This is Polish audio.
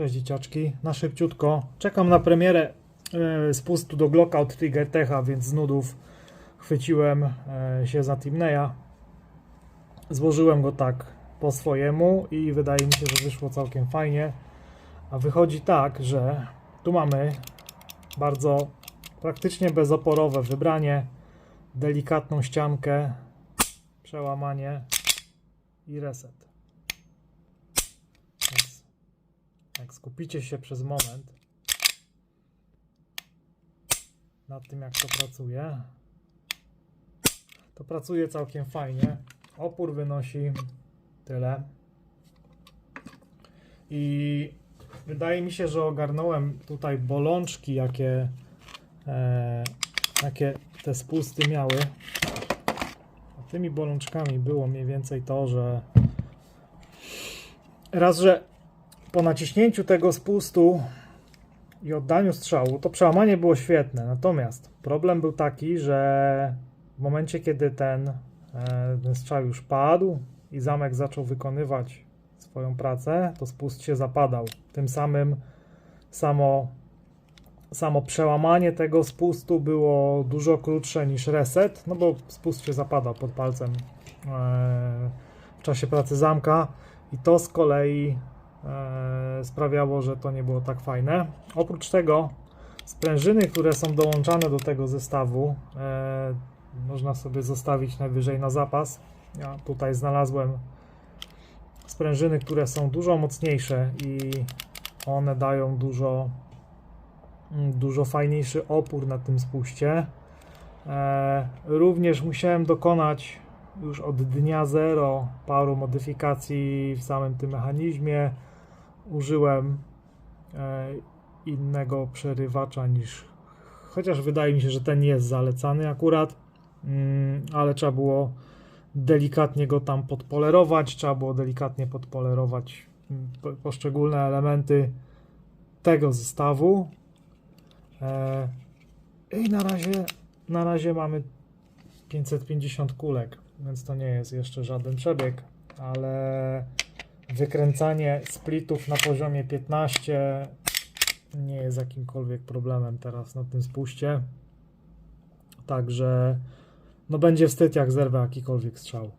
Cześć dzieciaczki, na szybciutko. Czekam na premierę e, spustu do Glocka od Trigger Techa, więc z nudów chwyciłem e, się za Timneya. Złożyłem go tak po swojemu i wydaje mi się, że wyszło całkiem fajnie. A wychodzi tak, że tu mamy bardzo praktycznie bezoporowe wybranie, delikatną ściankę, przełamanie i reset. Więc jak skupicie się przez moment nad tym, jak to pracuje, to pracuje całkiem fajnie. Opór wynosi tyle. I wydaje mi się, że ogarnąłem tutaj bolączki, jakie, e, jakie te spusty miały. A tymi bolączkami było mniej więcej to, że raz, że po naciśnięciu tego spustu i oddaniu strzału, to przełamanie było świetne. Natomiast problem był taki, że w momencie, kiedy ten, e, ten strzał już padł i zamek zaczął wykonywać swoją pracę, to spust się zapadał. Tym samym samo, samo przełamanie tego spustu było dużo krótsze niż reset, no bo spust się zapadał pod palcem e, w czasie pracy zamka i to z kolei sprawiało, że to nie było tak fajne. Oprócz tego sprężyny, które są dołączane do tego zestawu, e, można sobie zostawić najwyżej na zapas. Ja tutaj znalazłem sprężyny, które są dużo mocniejsze i one dają dużo, mm, dużo fajniejszy opór na tym spuście. E, również musiałem dokonać już od dnia zero paru modyfikacji w samym tym mechanizmie. Użyłem e, innego przerywacza niż. Chociaż wydaje mi się, że ten jest zalecany akurat, mm, ale trzeba było delikatnie go tam podpolerować. Trzeba było delikatnie podpolerować mm, po- poszczególne elementy tego zestawu. E, I na razie, na razie mamy 550 kulek, więc to nie jest jeszcze żaden przebieg, ale wykręcanie splitów na poziomie 15 nie jest jakimkolwiek problemem teraz na tym spuście. Także no będzie wstyd jak zerwę jakikolwiek strzał.